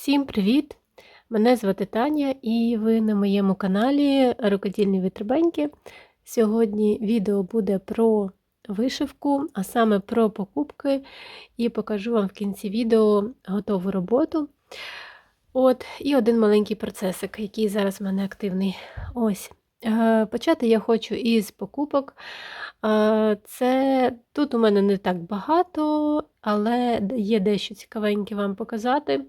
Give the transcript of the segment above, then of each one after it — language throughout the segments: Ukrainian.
Всім привіт! Мене звати Таня і ви на моєму каналі Рукодільні витребеньки. Сьогодні відео буде про вишивку, а саме про покупки, і покажу вам в кінці відео готову роботу. От, І один маленький процесик, який зараз в мене активний. Ось. Е, Почати я хочу із покупок. Е, Це тут у мене не так багато, але є дещо цікавеньке вам показати.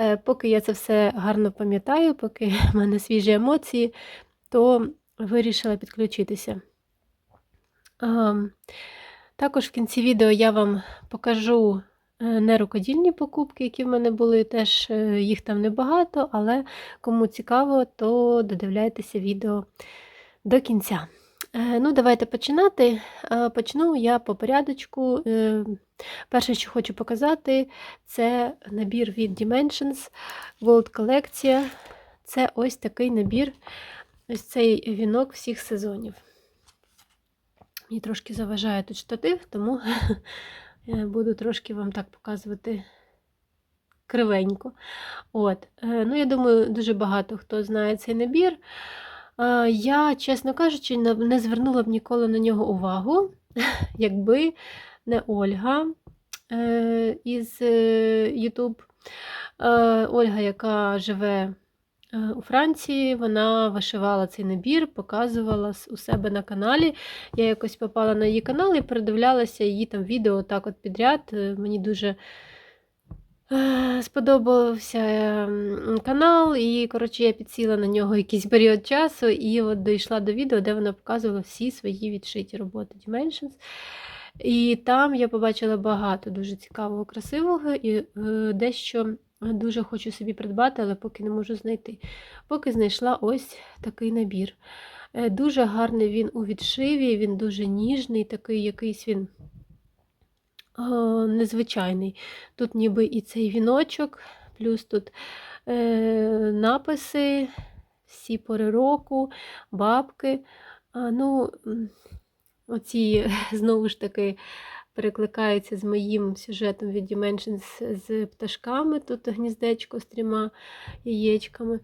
Е, Поки я це все гарно пам'ятаю, поки в мене свіжі емоції, то вирішила підключитися. Ем, Також в кінці відео я вам покажу е, нерукодільні покупки, які в мене були. Теж е, їх там небагато, але кому цікаво, то додивляйтеся відео до кінця. Е, Ну, давайте починати. Е, Почну я по порядочку. Е, Перше, що хочу показати, це набір від Dimensions Gold колекція. Це ось такий набір, ось цей вінок всіх сезонів. Мені трошки заважає тут штатив, тому я буду трошки вам так показувати кривенько. От. Ну, Я думаю, дуже багато хто знає цей набір. Е, Я, чесно кажучи, не- звернула б ніколи на нього увагу, якби не Ольга е, із YouTube. Е, Ольга, яка живе у Франції, вона вишивала цей набір, показувала у себе на каналі. Я якось попала на її канал і передивлялася її там відео так от підряд. Мені дуже сподобався ем, канал, і, коротше, я підсіла на нього якийсь період часу, і от дійшла до відео, де вона показувала всі свої відшиті роботи Dimensions. І там я побачила багато дуже цікавого, красивого і е, дещо дуже хочу собі придбати, але поки не можу знайти. Поки знайшла ось такий набір. Е, Дуже гарний він у відшиві, він дуже ніжний, такий якийсь він незвичайний. Тут ніби і цей віночок, плюс тут е, написи, всі пори року, бабки. А, ну, Оці знову ж таки перекликаються з моїм сюжетом від Dimensions з пташками. Тут гніздечко з трьома яєчками.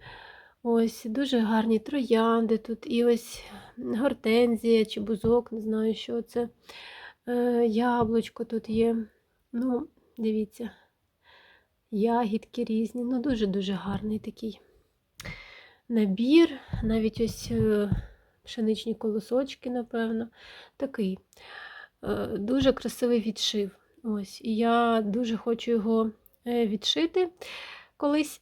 Ось дуже гарні троянди тут. І ось гортензія чи бузок, не знаю, що це. Е, Яблучко тут є. Ну, дивіться, ягідки різні. Ну, дуже-дуже гарний такий набір. Навіть ось. е, пшеничні колосочки, напевно. Такий е, дуже красивий відшив. Ось, І я дуже хочу його відшити колись.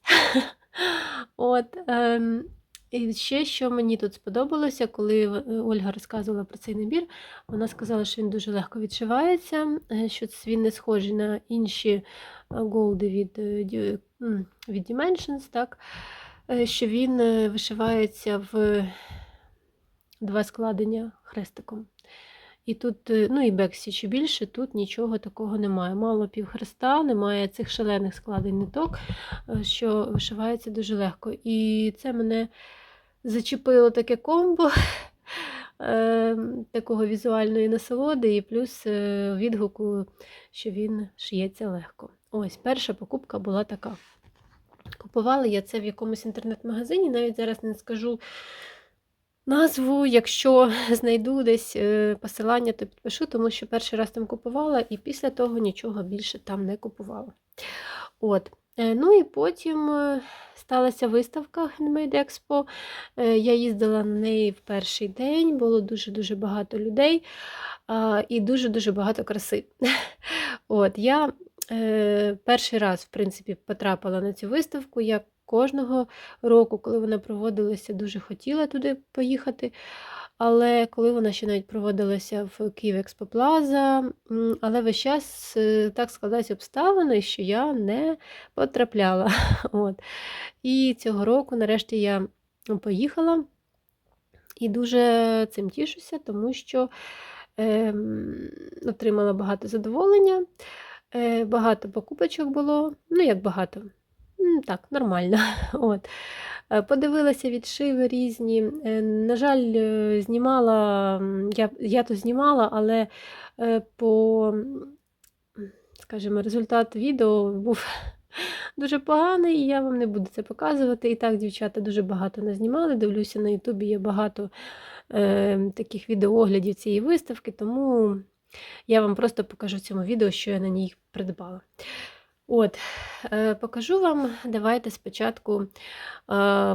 От, ем, І ще, що мені тут сподобалося, коли е, Ольга розказувала про цей набір, вона сказала, що він дуже легко відшивається, е, що він не схожий на інші е, голди від, від Dimensions, так? що він вишивається в два складення хрестиком. І тут, е, ну і бексі чи більше, тут нічого такого немає. Мало півхреста, немає цих шалених складень ниток, е, що вишивається дуже легко. І це мене зачепило таке комбо е, такого візуальної насолоди, і плюс відгуку, що він шиється легко. Ось перша покупка була така. Купувала я це в якомусь інтернет-магазині, навіть зараз не скажу назву. Якщо знайду десь е, посилання, то підпишу, тому що перший раз там купувала, і після того нічого більше там не купувала. От. Е, Ну і потім е, сталася виставка Handmade Expo. Я їздила на неї в перший день, було дуже-дуже багато людей і дуже-дуже багато краси. От, Я перший раз, в принципі, потрапила на цю виставку. Я кожного року, коли вона проводилася, дуже хотіла туди поїхати. Але коли вона ще навіть проводилася в Київ Експоплаза, але весь час е, так складаються обставини, що я не потрапляла. От. І цього року, нарешті, я поїхала і дуже цим тішуся, тому що ем, отримала багато задоволення, е, багато покупочок було. Ну, як багато. Так, нормально. От. Е, Подивилася відшиви різні. Е, На жаль, е, знімала, я, я то знімала, але по, скажімо, результат відео був дуже поганий, і я вам не буду це показувати. І так, дівчата дуже багато назнімали. Дивлюся, на Ютубі є багато е, таких відеооглядів цієї виставки, тому я вам просто покажу в цьому відео, що я на ній придбала. От, е, покажу вам, давайте спочатку е,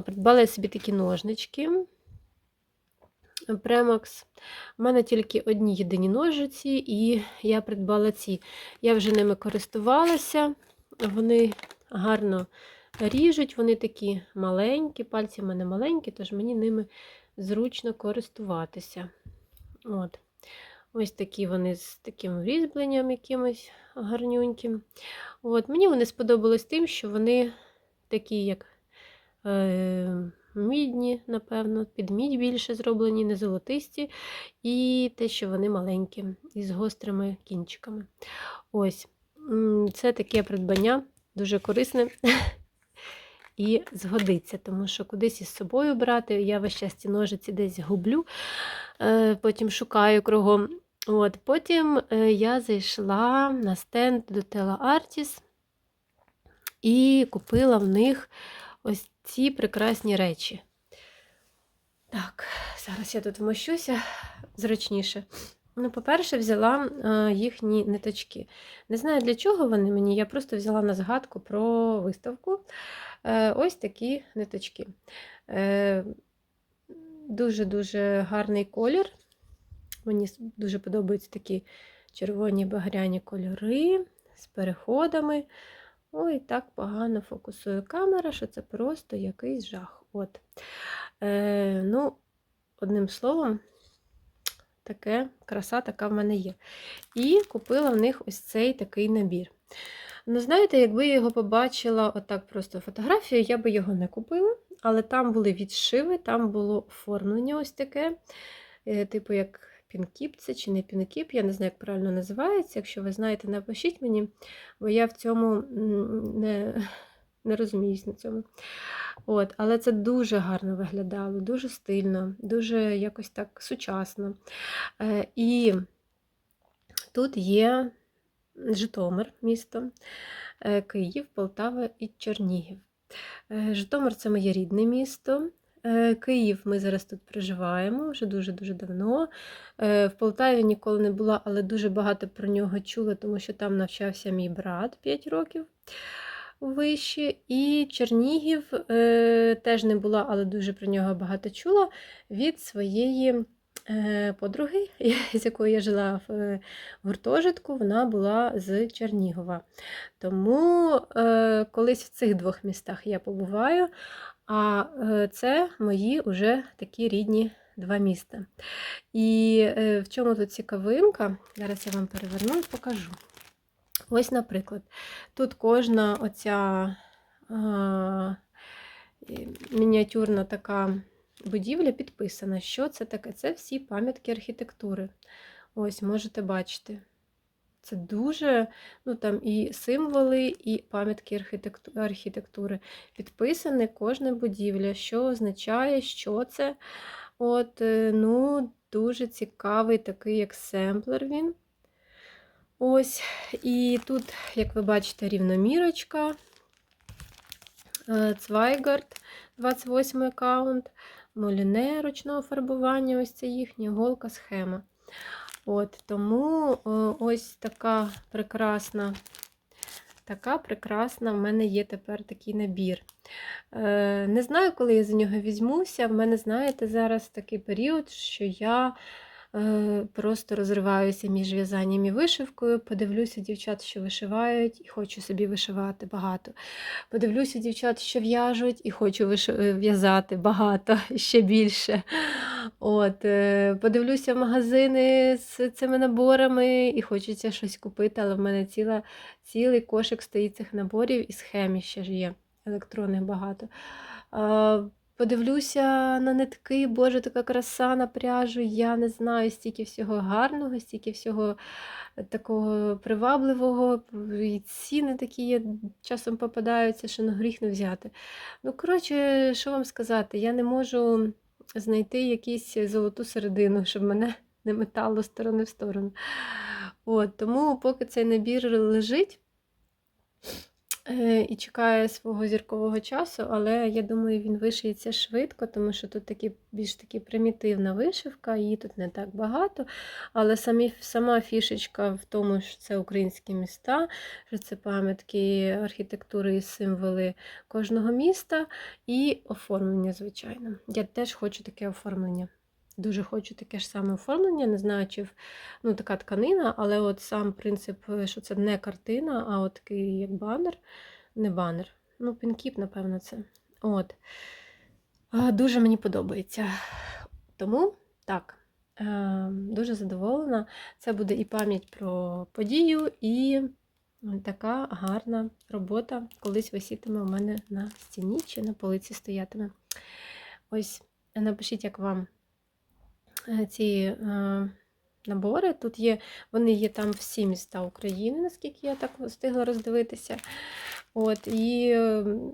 придбала собі такі ножнички. Премакс. У мене тільки одні єдині ножиці, і я придбала ці. Я вже ними користувалася, вони гарно ріжуть, вони такі маленькі, пальці в мене маленькі, тож мені ними зручно користуватися. От. Ось такі вони з таким різьбленням якимось гарнюньким. От. Мені вони сподобались тим, що вони такі, як. Е мідні, напевно, під мідь більше зроблені, не золотисті, і те, що вони маленькі, із гострими кінчиками. Ось, це таке придбання, дуже корисне і згодиться, тому що кудись із собою брати. Я весь час ці ножиці десь гублю, потім шукаю кругом. От, Потім е, я зайшла на стенд до Tela Artis і купила в них ось ці прекрасні речі. Так, зараз я тут вмощуся зручніше. Ну, по-перше, взяла е, їхні ниточки. Не знаю, для чого вони мені, я просто взяла на згадку про виставку. Е, ось такі ниточки. Дуже-дуже гарний колір. Мені дуже подобаються такі червоні багряні кольори з переходами. Ой, так погано фокусує камера, що це просто якийсь жах. От. Е, Ну, Одним словом, таке краса така в мене є. І купила в них ось цей такий набір. Ну, знаєте, якби я його побачила отак просто фотографію, я би його не купила, але там були відшиви, там було оформлення ось таке, е, типу, як пінкіп це чи не пінкіп, я не знаю, як правильно називається. Якщо ви знаєте, напишіть мені, бо я в цьому не не розуміюсь на цьому. От, Але це дуже гарно виглядало, дуже стильно, дуже якось так сучасно. Е, І тут є Житомир, місто, е, Київ, Полтава і Чернігів. Е, Житомир це моє рідне місто. Е, Київ ми зараз тут проживаємо вже дуже-дуже давно. В Полтаві ніколи не була, але дуже багато про нього чула, тому що там навчався мій брат 5 років вище. І Чернігів теж не була, але дуже про нього багато чула від своєї подруги, з якою я жила в гуртожитку, вона була з Чернігова. Тому колись в цих двох містах я побуваю. А е, це мої вже такі рідні два міста. І е, в чому тут цікавинка? Зараз я вам переверну і покажу. Ось, наприклад, тут кожна оця мініатюрна така будівля підписана. Що це таке? Це всі пам'ятки архітектури. Ось, можете бачити. Це дуже, ну там і символи, і пам'ятки архітектури. Підписане кожна будівля, що означає, що це. От, е, ну, Дуже цікавий такий як семплер він. Ось. І тут, як ви бачите, рівномірочка. Цвайгард, 28 аккаунт, Моліне ручного фарбування, ось це їхня голка схема. От, Тому ось така прекрасна, така прекрасна в мене є тепер такий набір. Е, Не знаю, коли я за нього візьмуся. В мене, знаєте, зараз такий період, що я Е, просто розриваюся між в'язанням і вишивкою. Подивлюся дівчат, що вишивають, і хочу собі вишивати багато. Подивлюся дівчат, що в'яжуть, і хочу е, в'язати багато, ще більше. От, е, Подивлюся в магазини з цими наборами і хочеться щось купити, але в мене ціла, цілий кошик стоїть цих наборів і схемі ще ж є. Електронних багато. Подивлюся на нитки, Боже, така краса на пряжу. Я не знаю стільки всього гарного, стільки всього е, такого привабливого. І ціни такі є, часом попадаються, що на гріх не взяти. Ну, коротше, що вам сказати, я не можу знайти якусь золоту середину, щоб мене не метало сторони в сторону. От, Тому, поки цей набір лежить. Е, і чекає свого зіркового часу, але я думаю, він вишиється швидко, тому що тут такі, більш таки примітивна вишивка, її тут не так багато. Але самі, сама фішечка в тому, що це українські міста, що це пам'ятки архітектури і символи кожного міста, і оформлення, звичайно. Я теж хочу таке оформлення. Дуже хочу таке ж саме оформлення. Не знаю, чи ну, така тканина, але от сам принцип, е, що це не картина, а от такий як банер. Не банер. Ну, пінкіп, напевно, це. От. Дуже мені подобається. Тому так, е, дуже задоволена. Це буде і пам'ять про подію, і така гарна робота колись висітиме у мене на стіні чи на полиці стоятиме. Ось, напишіть, як вам ці е, набори. Тут є, вони є там всі міста України, наскільки я так встигла роздивитися. От, і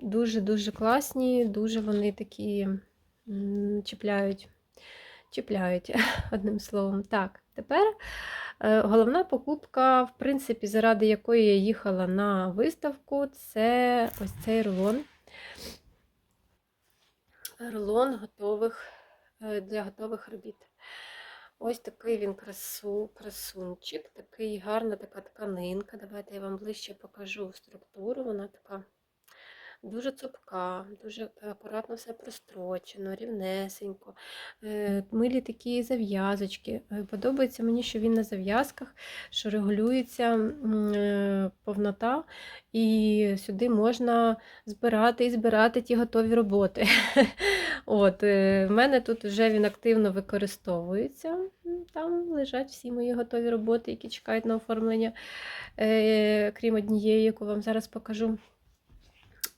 дуже-дуже класні, дуже вони такі чіпляють, чіпляють, одним словом. Так, тепер е, головна покупка, в принципі, заради якої я їхала на виставку, це ось цей рулон. Рулон готових е, для готових робіт. Ось такий він красу, красунчик, такий гарна така тканинка. Давайте я вам ближче покажу структуру. Вона така дуже цупка, дуже акуратно все прострочено, рівнесенько. Е, Милі такі зав'язочки. Е, Подобається мені, що він на зав'язках, що регулюється е, повнота, і сюди можна збирати і збирати ті готові роботи. От, е, В мене тут вже він активно використовується. Там лежать всі мої готові роботи, які чекають на оформлення, е, крім однієї, яку вам зараз покажу.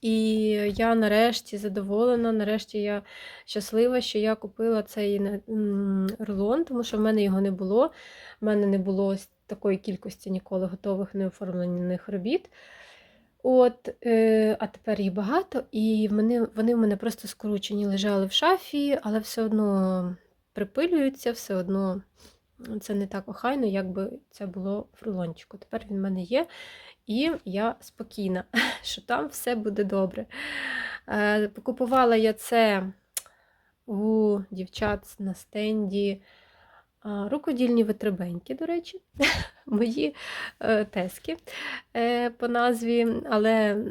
І я нарешті задоволена, нарешті я щаслива, що я купила цей рулон, тому що в мене його не було. В мене не було такої кількості ніколи готових неоформлених робіт. От, е, А тепер їх багато, і вони, вони в мене просто скручені, лежали в шафі, але все одно припилюються, все одно це не так охайно, як би це було в рулончику. Тепер він в мене є, і я спокійна, що там все буде добре. Е, Покупувала я це у дівчат на стенді. Рукодільні витребеньки, до речі, мої е, тески е, по назві, але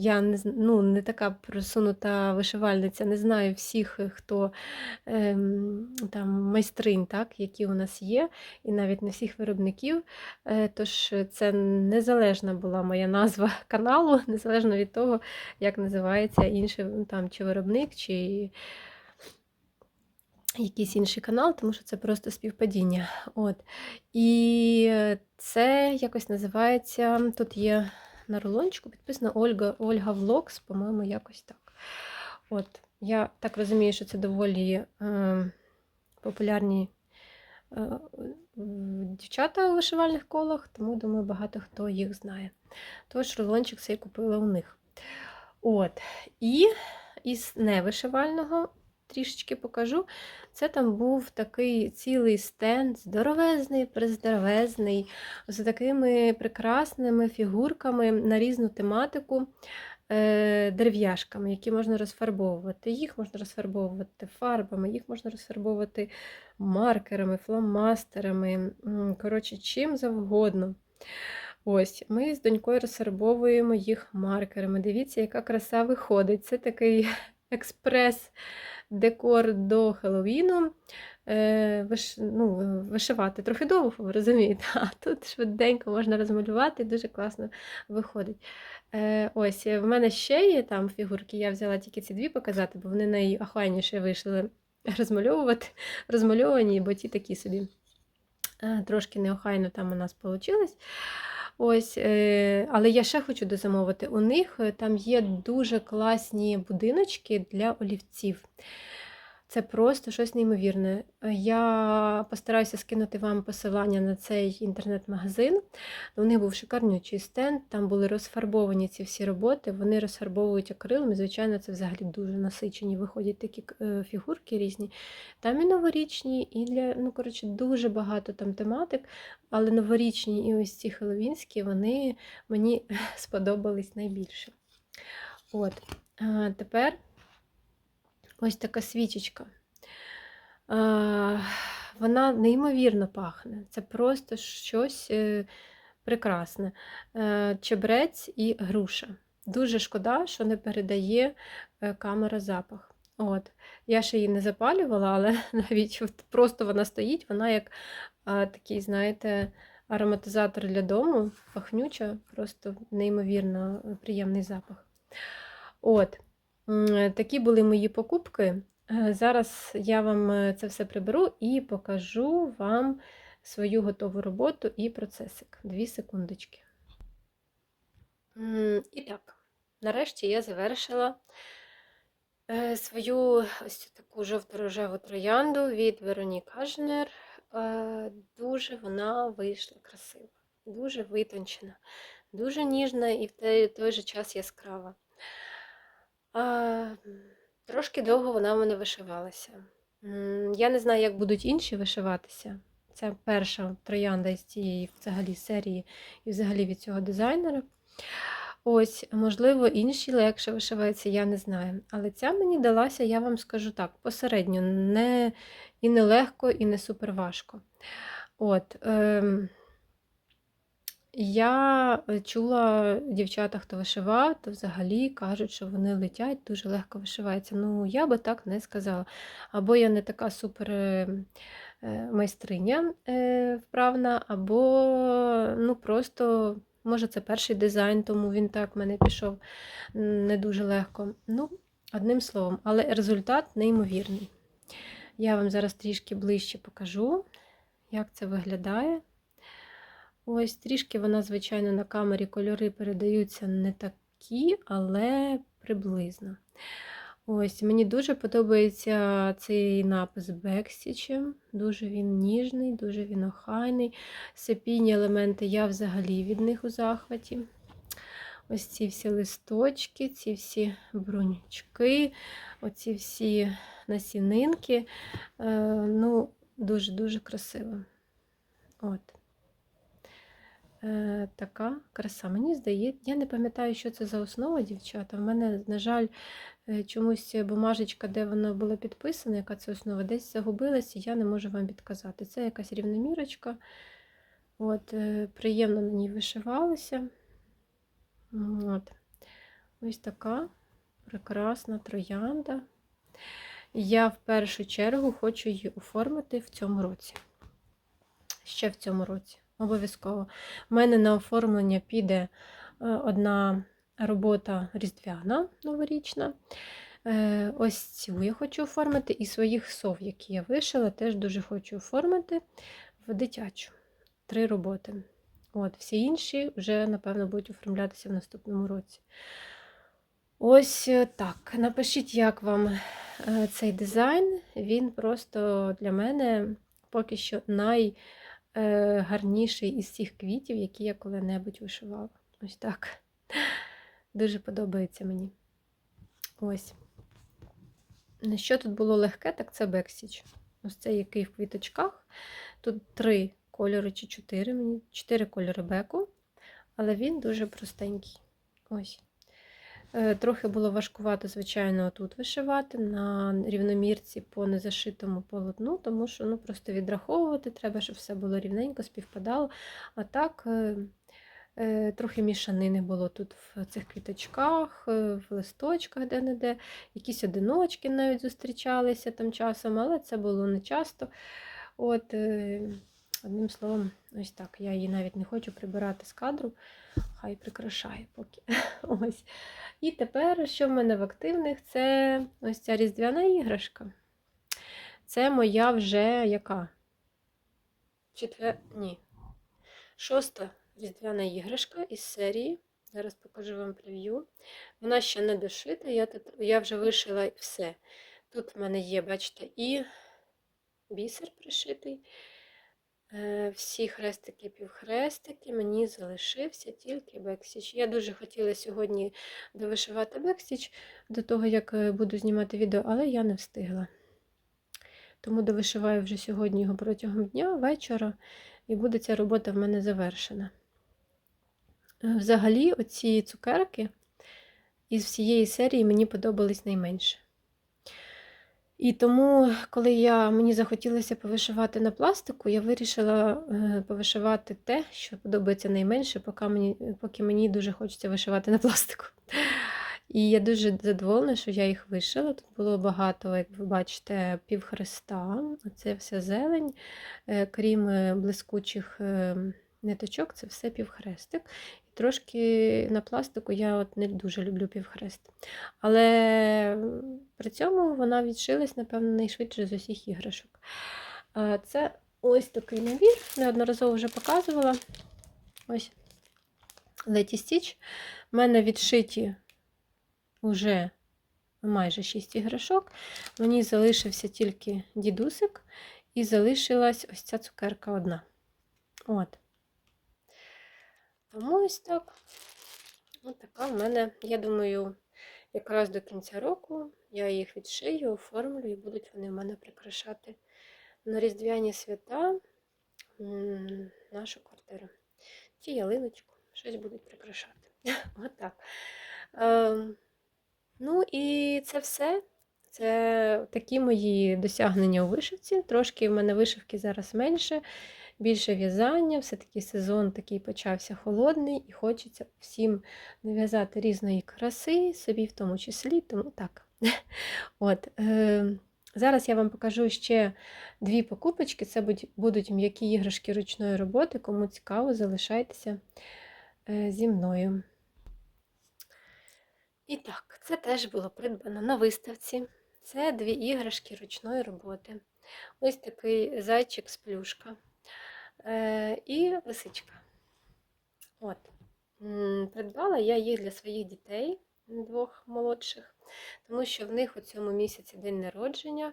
я не, ну, не така просунута вишивальниця, не знаю всіх, е, хто ем, там майстринь, так, які у нас є, і навіть не всіх виробників. Тож це незалежна була моя назва каналу, незалежно від того, як називається інший там, чи виробник, чи якийсь інший канал, тому що це просто співпадіння. От. І це якось називається. Тут є на рулончику підписано Ольга Ольга Влогс, по-моєму, якось так. От. Я так розумію, що це доволі е, популярні е, дівчата у вишивальних колах, тому думаю, багато хто їх знає. Тож рулончик цей купила у них. От. І із невишивального трішечки покажу. Це там був такий цілий стенд, здоровезний, приздоровезний, з такими прекрасними фігурками на різну тематику, е, дерев'яшками, які можна розфарбовувати. Їх можна розфарбовувати фарбами, їх можна розфарбовувати маркерами, фломастерами, коротше, чим завгодно. Ось, ми з донькою розфарбовуємо їх маркерами. Дивіться, яка краса виходить. Це такий експрес-декор до Хеллоуіну. Е, виш, ну, вишивати трохи довго, розумієте, а тут швиденько можна розмалювати, дуже класно виходить. Е, ось, в мене ще є там фігурки, я взяла тільки ці дві показати, бо вони найохайніше вийшли розмальовувати, розмальовані, бо ті такі собі. Е, Трошки неохайно там у нас вийшло. Ось, е, але я ще хочу дозамовити. У них е, там є дуже класні будиночки для олівців. Це просто щось неймовірне. Я постараюся скинути вам посилання на цей інтернет-магазин. У них був шикарнючий стенд, там були розфарбовані ці всі роботи, вони розфарбовують акрилом. і, Звичайно, це взагалі дуже насичені. Виходять такі е, фігурки різні. Там і новорічні, і для, ну, коротше, дуже багато там тематик, але новорічні і ось ці хеловінські, вони мені сподобались найбільше. От. Тепер ось така свічечка. Вона неймовірно пахне. Це просто щось е, прекрасне. Е, Чебрець і груша. Дуже шкода, що не передає е, камера запах. От. Я ще її не запалювала, але навіть просто вона стоїть, вона як а, такий, знаєте, ароматизатор для дому, пахнюча, просто неймовірно приємний запах. От. Такі були мої покупки. Е, Зараз я вам е, це все приберу і покажу вам свою готову роботу і процесик. Дві секундочки. І так, нарешті я завершила е, свою ось таку жовто-рожеву троянду від Вероні Кажнер. Е, Дуже вона вийшла красива, дуже витончена, дуже ніжна і в той же час яскрава. А, Трошки довго вона в мене вишивалася. Я не знаю, як будуть інші вишиватися. Це перша троянда із цієї взагалі серії і взагалі від цього дизайнера. Ось, можливо, інші легше вишиваються, я не знаю. Але ця мені далася, я вам скажу так, посередньо, не, і не легко, і не супер важко. От, ем, я е, чула дівчата, хто вишивав, то взагалі кажуть, що вони летять, дуже легко вишиваються. Ну, я би так не сказала. Або я не така супер е, е, майстриня вправна, або ну, просто, може, це перший дизайн, тому він так в мене пішов не дуже легко. Ну, одним словом, але результат неймовірний. Я вам зараз трішки ближче покажу, як це виглядає. Ось трішки вона, звичайно, на камері кольори передаються не такі, але приблизно. Ось, Мені дуже подобається цей напис Бексічем. Дуже він ніжний, дуже він охайний. Сепійні елементи я взагалі від них у захваті. Ось ці всі листочки, ці всі брунючки, оці всі насінинки. Е, ну, Дуже-дуже красиво. От. Е, така краса. Мені здається, я не пам'ятаю, що це за основа, дівчата. У мене, на жаль, е, чомусь бумажечка, де вона була підписана, яка це основа, десь загубилася, я не можу вам підказати. Це якась рівномірочка. От, е, Приємно на ній вишивалася. От. Ось така прекрасна троянда. Я в першу чергу хочу її оформити в цьому році. Ще в цьому році. Обов'язково. У мене на оформлення піде е, одна робота різдвяна новорічна. Е, ось цю я хочу оформити, і своїх сов, які я вишила, теж дуже хочу оформити в дитячу. Три роботи. От, Всі інші вже, напевно, будуть оформлятися в наступному році. Ось е, так. Напишіть, як вам цей дизайн. Він просто для мене поки що най. Е, гарніший із всіх квітів, які я коли-небудь вишивала. Ось так. Дуже подобається мені. Ось. Що тут було легке, так це бексіч. Ось цей який в квіточках. Тут три кольори чи чотири, мені чотири кольори беку, але він дуже простенький. Ось. Е, трохи було важкувато, звичайно, тут вишивати на рівномірці по незашитому полотну, тому що ну, просто відраховувати треба, щоб все було рівненько, співпадало. А так, е, е, трохи мішанини було тут в цих квіточках, в листочках де-не-де. Якісь одиночки навіть зустрічалися там часом, але це було не часто. От, Одним словом, ось так. Я її навіть не хочу прибирати з кадру, хай прикрашає поки. Ось. І тепер, що в мене в активних, це ось ця різдвяна іграшка. Це моя вже яка? Четвер... Ні. Шоста різдвяна іграшка із серії. Зараз покажу вам прев'ю. Вона ще не дошита, я тут... я вже вишила все. Тут в мене є, бачите, і бісер пришитий. Е, Всі хрестики, півхрестики, мені залишився тільки бекстіч. Я дуже хотіла сьогодні довишивати бекстіч до того, як е, буду знімати відео, але я не встигла. Тому довишиваю вже сьогодні його протягом дня, вечора, і буде ця робота в мене завершена. Е, Взагалі, оці цукерки із всієї серії мені подобались найменше. І тому, коли я, мені захотілося повишивати на пластику, я вирішила е, повишивати те, що подобається найменше, поки мені, поки мені дуже хочеться вишивати на пластику. І я дуже задоволена, що я їх вишила. Тут було багато, як ви бачите, півхреста. Оце вся зелень, е, крім е, блискучих ниточок, це все півхрестик. Трошки на пластику я от не дуже люблю півхрест. Але при цьому вона відшилась, напевно, найшвидше з усіх іграшок. Це ось такий набір, неодноразово вже показувала. Ось Леті Стіч. У мене відшиті вже майже 6 іграшок. Мені залишився тільки дідусик, і залишилась ось ця цукерка одна. От. Тому ось так. Ось така в мене, я думаю, якраз до кінця року я їх відшию, оформлю і будуть вони в мене прикрашати на Різдвяні свята нашу квартиру. Чи ялиночку, щось будуть прикрашати. Отак. Ем, Ну і це все. Це такі мої досягнення у вишивці. Трошки в мене вишивки зараз менше, більше в'язання. Все-таки сезон такий почався холодний, і хочеться всім нав'язати різної краси, собі в тому числі. Тому так. От, е, Зараз я вам покажу ще дві покупочки. Це будуть м'які іграшки ручної роботи. Кому цікаво, залишайтеся е, зі мною. І так, це теж було придбано на виставці. Це дві іграшки ручної роботи. Ось такий зайчик з плюшка і лисичка. От. Придбала я їх для своїх дітей, двох молодших, тому що в них у цьому місяці день народження.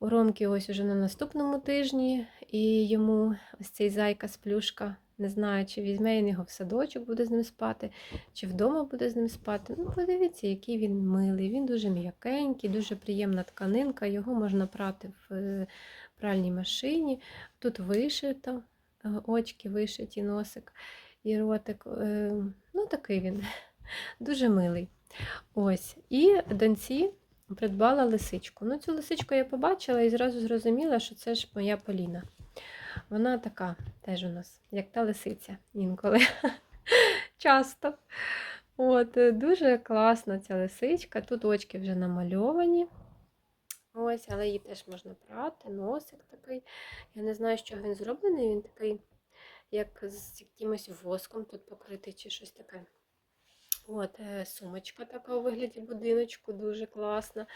У Ромки ось уже на наступному тижні, і йому ось цей зайка з плюшка. Не знаю, чи візьме він його в садочок, буде з ним спати, чи вдома буде з ним спати. Ну, подивіться, який він милий. Він дуже м'якенький, дуже приємна тканинка. Його можна прати в е, пральній машині. Тут вишито, е, очки вишиті, носик і ротик. Е, Ну, такий він дуже милий. Ось. І доньці придбала лисичку. Ну, цю лисичку я побачила і зразу зрозуміла, що це ж моя Поліна. Вона така теж у нас, як та лисиця інколи. Часто. От, е, Дуже класна ця лисичка. Тут очки вже намальовані. Ось, але її теж можна прати, носик такий. Я не знаю, з чого він зроблений. Він такий, як з якимось воском тут покритий чи щось таке. От, е, сумочка така у вигляді будиночку, дуже класна.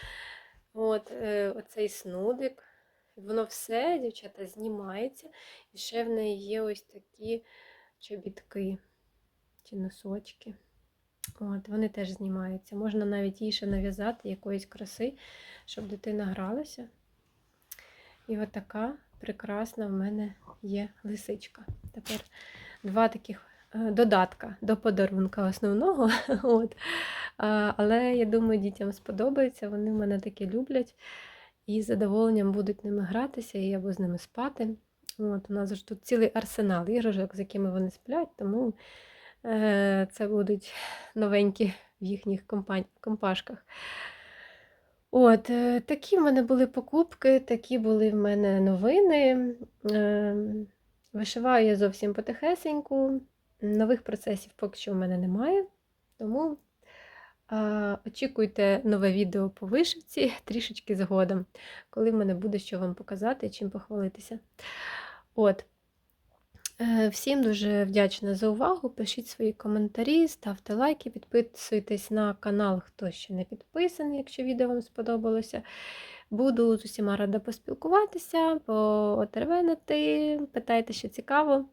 От, е, оцей снудик. Воно все, дівчата, знімається. І ще в неї є ось такі чобітки чи носочки. От, вони теж знімаються. Можна навіть їй ще нав'язати якоїсь краси, щоб дитина гралася. І от така прекрасна в мене є лисичка. Тепер два таких е, додатка до подарунка основного. От. Але я думаю, дітям сподобається, вони мене таке люблять. І з задоволенням будуть ними гратися і або з ними спати. От, У нас ж тут цілий арсенал іграшок, з якими вони сплять, тому це будуть новенькі в їхніх компашках. От, е, такі в мене були покупки, такі були в мене новини. Е, вишиваю я зовсім потихесеньку. Нових процесів поки що в мене немає. Тому е, очікуйте нове відео по вишивці трішечки згодом, коли в мене буде що вам показати чим похвалитися. От. Е, Всім дуже вдячна за увагу. Пишіть свої коментарі, ставте лайки, підписуйтесь на канал, хто ще не підписаний, якщо відео вам сподобалося. Буду з усіма рада поспілкуватися, потервенити, питайте, що цікаво.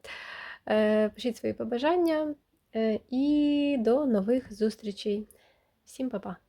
Е, Пишіть свої побажання е, і до нових зустрічей. Всім па-па!